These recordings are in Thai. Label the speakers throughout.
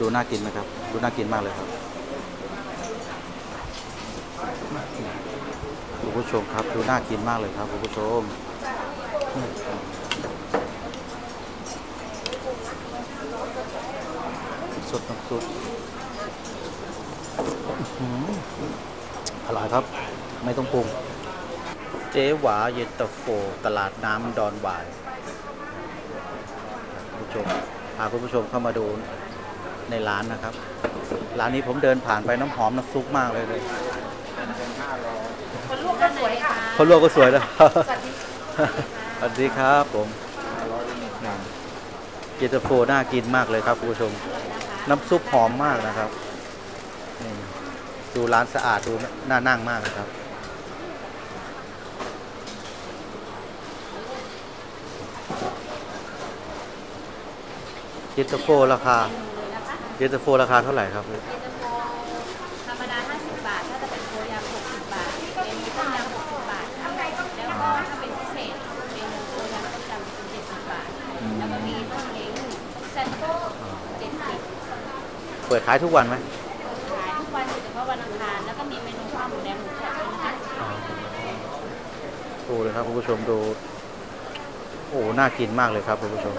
Speaker 1: ดูน่ากินไหมครับ ดูน่ากินมากเลยครับคุณผู้ชมครับ ดูน่ากินมากเลยครับคุณผู้ชมสดน้ำซุปอร่อยครับ ไม่ต้องปรุง เจ๊หวาเย็นตาโฟตลาดน้ำดอนหวายคุณผู้ชมพาคุณผู้ชมเข้ามาดู ในร้านนะครับ ร้านนี้ผมเดินผ่านไปน้ำหอมน้ำซุปมากเลยเลย
Speaker 2: คนลวกก็สวยค่ะ
Speaker 1: คนลวกก็สวยแล้วสวัสดีครับผมเย็นตาโฟน่ากินมากเลยครับคุณผู้ชม น้ำซุปหอมมากนะครับนี่ดูร้านสะอาดดูน่านั่งมากนะครับเย็นตาโฟราคา เย็นตาโฟราคาเท่าไหร่ครับ
Speaker 2: เย็นตาโฟธรรมดา 50 บาท ถ้าจะเป็นโฟยำ60 บาทเป็นต้มยำ60 บาทค่ะแล้วก็ถ้าเป็นพิเศษเป็นโฟยำต้มยำเป็น70 บาท แล้วก็มีต้มเล้งแซ่บโต๊ะ70
Speaker 1: เปิดขายทุกวันไหม
Speaker 2: ขายทุกวันเฉพาะวันอังคาร แล้วก็มีเมนูข้าวหมูแดงหมูแฉะด้วยนะคะ
Speaker 1: ดูเลยครับคุณผู้ชมดู โอ้ น่ากินมากเลยครับคุณผู้ชม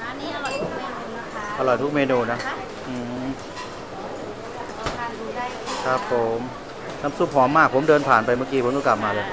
Speaker 2: ร้านนี้อร่อยทุกเมนูนะคะ
Speaker 1: อร่อยทุกเมนูนะ
Speaker 2: คะ
Speaker 1: อืม
Speaker 2: ลองทานดูได้ะ
Speaker 1: ครับผม น้ำซุปหอมมาก ผมเดินผ่านไปเมื่อกี้ผมต้องกลับมาเลย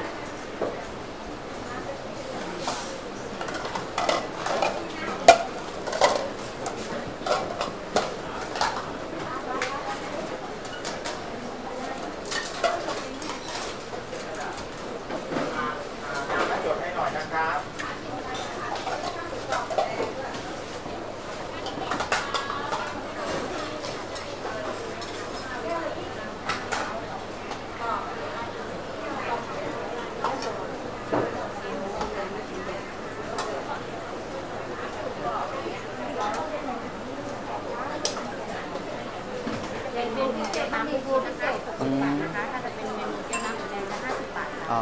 Speaker 2: เป็นเมนูพิเศษน้ำพุพิเศษ60บาทนะคะ ถ้าจะเป็นเมนูแก้วน้ำหมูแดงจะ50บาทค่ะ
Speaker 1: อ๋อ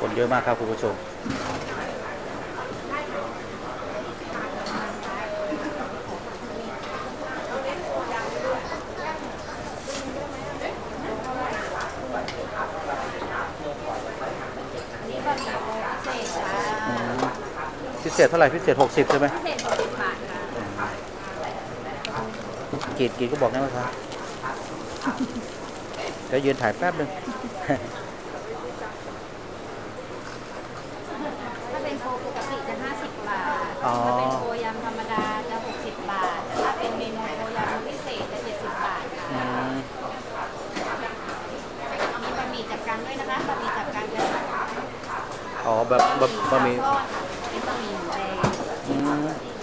Speaker 1: คนเย อะมากครับคุณผู้ชม
Speaker 2: พิเศษ
Speaker 1: เท่าไหร่พิเศษ 60 ใช่ไหม
Speaker 2: พิเศษ60บาทค่ะ
Speaker 1: กีดกีดก็บอกได้ไหมครับเดี๋ยวยืนถ่ายแป๊บหนึ่ง
Speaker 2: ถ้าเป็นโฟปกติจะ 50 บาท
Speaker 1: อ๋อ
Speaker 2: ถ้าเป็นโฟยำธรรมดาจะ 60 บาท แต่ถ้าเป็นเมนูโฟยำพิเศษจะ 70 บาทค่ะ
Speaker 1: อืม
Speaker 2: มีบะหมี่จับกังด้วยนะคะบะหมี่จับกังจะ
Speaker 1: อ๋อแบบแบบบะหมี่
Speaker 2: ทอดค่ะเป็นบะหมี่หมูแดง
Speaker 1: อืม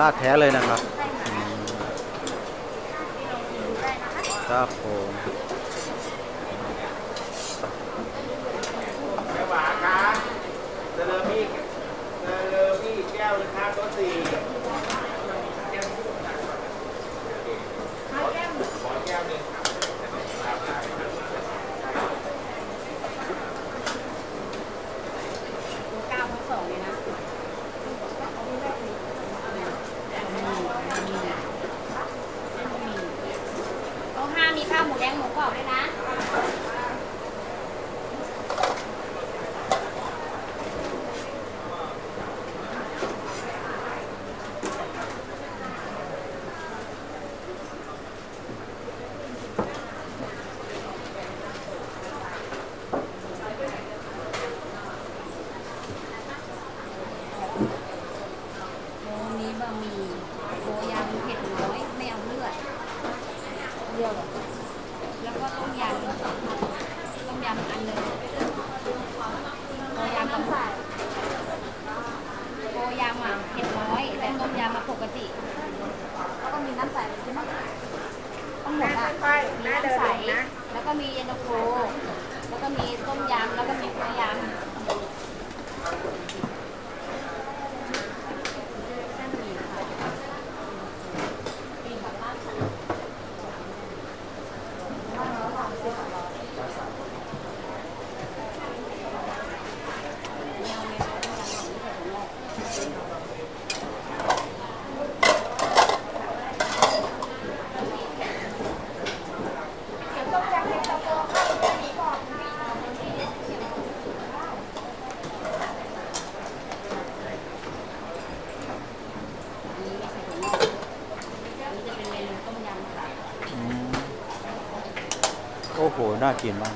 Speaker 2: ร่อย
Speaker 1: เยาวราชแท้เลยนะครับ
Speaker 2: ใช่ค่ะ
Speaker 1: อืม
Speaker 2: ที่เรากินได้นะคะ
Speaker 1: ครับผม
Speaker 3: แม่หวานครับเจริญพี่เจริญพี่แก้วหนึงครับโต๊ะสี่ขอแก้วหนึ่งครับ
Speaker 2: ตัวเก้าทั้งสองเลยนะโต๊ะห้า มีข้าวหมูแดงหมูกรอบด้วยนะ โมนี้บะหมี่โบยำเผ็ดน้อยไม่เอาเลือดเดียวเหรอแล้วก็ต้มยำต้มยำอันหนึ่งโบยำกับใส่โบยำอะเผ็ดน้อยแต่ต้มยำมาปกติ แล้วก็มีน้ำใสใช่ไหมต้องหมดอะ มีน้ำใส แล้วก็มีเย็นตาโฟแล้วก็มีต้มยำ แล้วก็มีโบยำ เส้นหมี่ค่ะมีแบบว่าอันนี้ไม่ใส่ถั่วงอกอันนี้จะเป็นเมนูต้มยำค่ะ
Speaker 1: อืม น่ากินมาก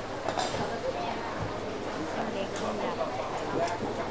Speaker 2: เส้นเล็กต้มยำ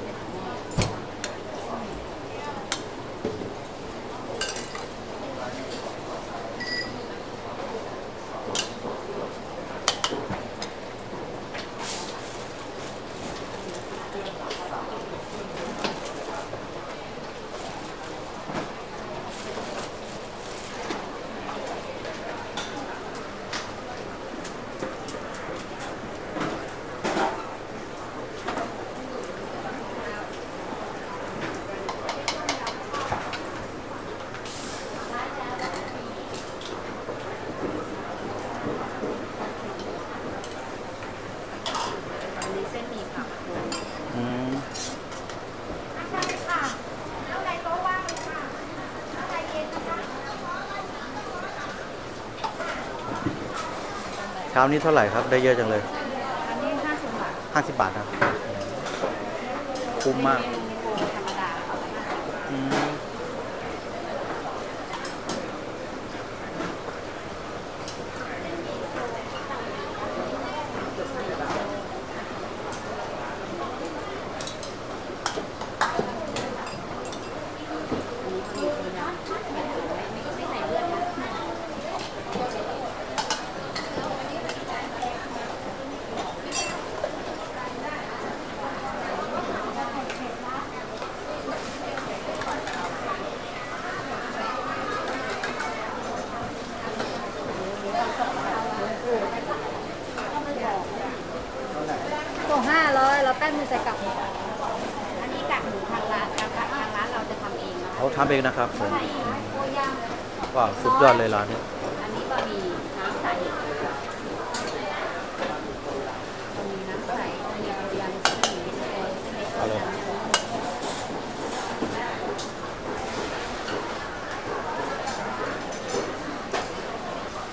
Speaker 2: อันนี้เส้นหมี่ผักรวม
Speaker 1: อืม
Speaker 4: ใช่ค่ะแล้วในโต๊ะว่างเลยค่ะแล้วในเย็นนะคะ
Speaker 1: เช้านี้เท่าไหร่ครับ ได้เยอะจังเลย
Speaker 2: อันนี้ห้าสิบบาท
Speaker 1: 50บาทครับคุ้มมาก
Speaker 2: เมนูโบธรรมดาค่ะห้าสิบ
Speaker 1: อืม
Speaker 2: อันนี้ก็มีต้มยำเผ็ดน้อยไม่ไม่ใส่เลือดนะ
Speaker 4: โต๊ะห้า ร้อยเราแป้งมือใส่กลับ
Speaker 2: อันนี้กากหมูทางร้านทางร้านทางร้านเราจะทำเองนะคะ
Speaker 1: เขาทำเองนะครับผม
Speaker 2: โบย่าง
Speaker 1: ว้าวสุดยอดเลยร้านนี้
Speaker 2: อันนี้บะหมี่น้ำใสบะหมี่น้ำใสบะหมี่โบยำเส้นหมี่เส้นเล็กเส้นเล็ก
Speaker 1: เอาเลย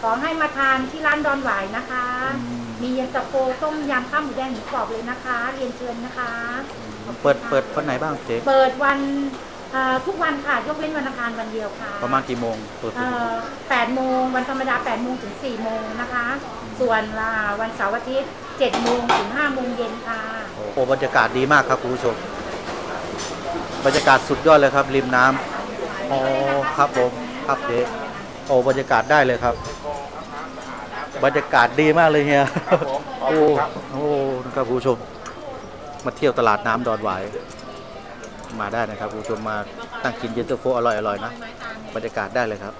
Speaker 4: ขอให้มาทานที่ร้านดอนหวายนะคะ
Speaker 1: อื ม
Speaker 4: มีมีเย็นตาโฟต้มยำข้าวหมูแดงหมูกรอบเลยนะคะ เรียนเชิญนะคะ
Speaker 1: เปิดเปิดวันไหนบ้างเจ๊
Speaker 4: เปิดวันเอ่อทุกวันค่ะ ยกเว้นวันอังคารวันเดียวค่ะ
Speaker 1: ประมาณกี่โมงเปิด
Speaker 4: เอ่อ8โมงวันธรรมดา8โมงถึง4โมงนะคะ ส่วนอ่าวันเสาร์อาทิตย์7โมงถึง5โมงเย็นค่ะ
Speaker 1: โอ้บรรยากาศดีมากครับคุณผู้ชม บรรยากาศสุดยอดเลยครับ ริมน้ำอ๋อครับผมครับเจ๊โอ้บรรยากาศได้เลยครับ บรรยากาศดีมากเลยเฮียโอ้โอ้นะครับคุณผู้ชม มาเที่ยวตลาดน้ำดอนหวาย มาได้นะครับคุณผู้ชมมาตั้งกินเย็นตาโฟอร่อยๆนะ บรรยากาศได้เลยครับ